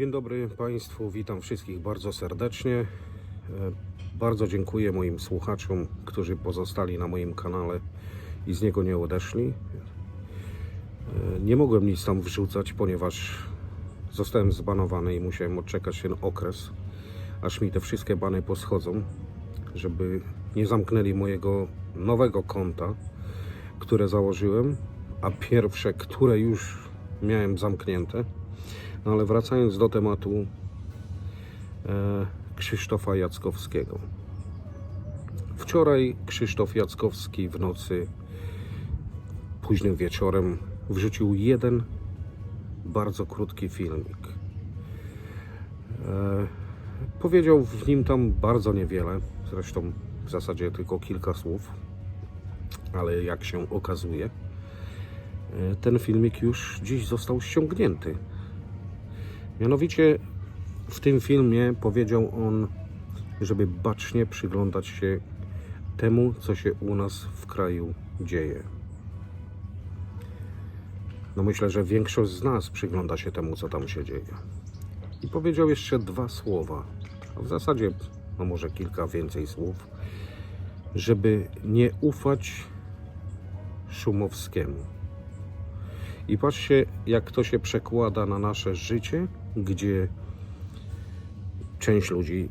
Dzień dobry Państwu, witam wszystkich bardzo serdecznie. E, Bardzo dziękuję moim słuchaczom, którzy pozostali na moim kanale i z niego nie odeszli. E, Nie mogłem nic tam wrzucać, ponieważ zostałem zbanowany i musiałem odczekać ten okres, aż mi te wszystkie bany poschodzą, żeby nie zamknęli mojego nowego konta, które założyłem, a pierwsze, które już miałem zamknięte. No ale wracając do tematu e, Krzysztofa Jackowskiego. Wczoraj Krzysztof Jackowski w nocy, późnym wieczorem, wrzucił jeden bardzo krótki filmik. E, powiedział w nim tam bardzo niewiele, zresztą w zasadzie tylko kilka słów, ale jak się okazuje, e, ten filmik już dziś został ściągnięty. Mianowicie w tym filmie powiedział on, żeby bacznie przyglądać się temu, co się u nas w kraju dzieje. No myślę, że większość z nas przygląda się temu, co tam się dzieje. I powiedział jeszcze dwa słowa, a w zasadzie no może kilka więcej słów, żeby nie ufać Szumowskiemu. I patrzcie, jak to się przekłada na nasze życie, gdzie część ludzi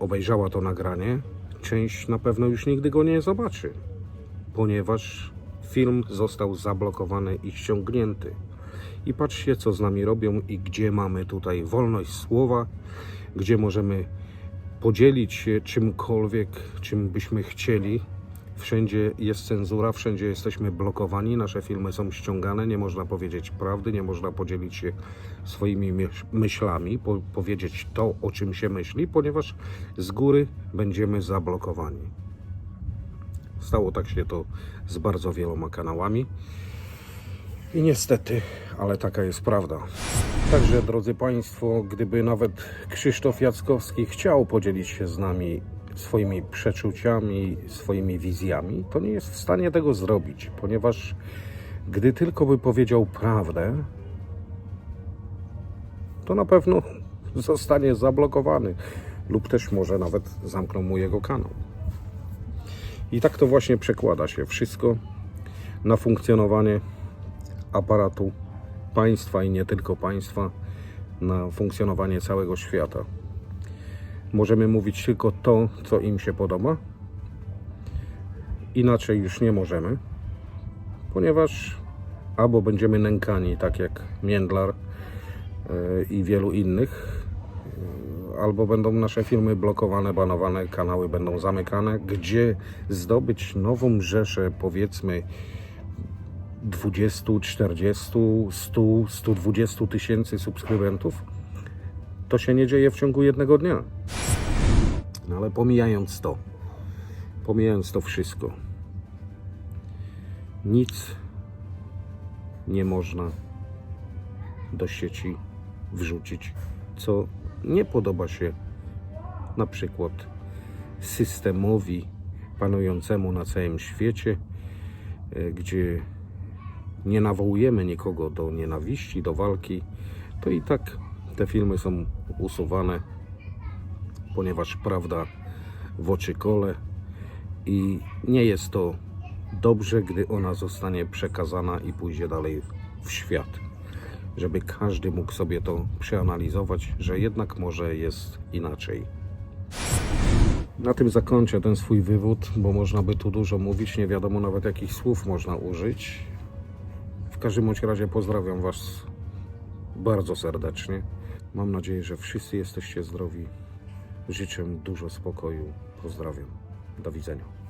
obejrzała to nagranie, część na pewno już nigdy go nie zobaczy, ponieważ film został zablokowany i ściągnięty. I patrzcie, co z nami robią i gdzie mamy tutaj wolność słowa, gdzie możemy podzielić się czymkolwiek, czym byśmy chcieli. Wszędzie jest cenzura, wszędzie jesteśmy blokowani, nasze filmy są ściągane, nie można powiedzieć prawdy, nie można podzielić się swoimi myśl- myślami, po, powiedzieć to, o czym się myśli, ponieważ z góry będziemy zablokowani. Stało tak się to z bardzo wieloma kanałami. I niestety, ale taka jest prawda. Także, drodzy Państwo, gdyby nawet Krzysztof Jackowski chciał podzielić się z nami swoimi przeczuciami, swoimi wizjami, to nie jest w stanie tego zrobić, ponieważ gdy tylko by powiedział prawdę, to na pewno zostanie zablokowany lub też może nawet zamkną mu jego kanał. I tak to właśnie przekłada się wszystko na funkcjonowanie aparatu państwa i nie tylko państwa, na funkcjonowanie całego świata. Możemy mówić tylko to, co im się podoba. Inaczej już nie możemy, ponieważ albo będziemy nękani, tak jak Międlar e, i wielu innych, e, albo będą nasze filmy blokowane, banowane, kanały będą zamykane, gdzie zdobyć nową rzeszę, powiedzmy, 20, 40, 100, 120 tysięcy subskrybentów, to się nie dzieje w ciągu jednego dnia. No ale pomijając to, pomijając to wszystko, nic nie można do sieci wrzucić, co nie podoba się na przykład systemowi panującemu na całym świecie, e, gdzie nie nawołujemy nikogo do nienawiści, do walki, to i tak te filmy są usuwane, ponieważ prawda w oczy kole i nie jest to dobrze, gdy ona zostanie przekazana i pójdzie dalej w świat. Żeby każdy mógł sobie to przeanalizować, że jednak może jest inaczej. Na tym zakończę ten swój wywód, bo można by tu dużo mówić, nie wiadomo nawet jakich słów można użyć. W każdym bądź razie pozdrawiam Was bardzo serdecznie. Mam nadzieję, że wszyscy jesteście zdrowi. Życzę dużo spokoju. Pozdrawiam. Do widzenia.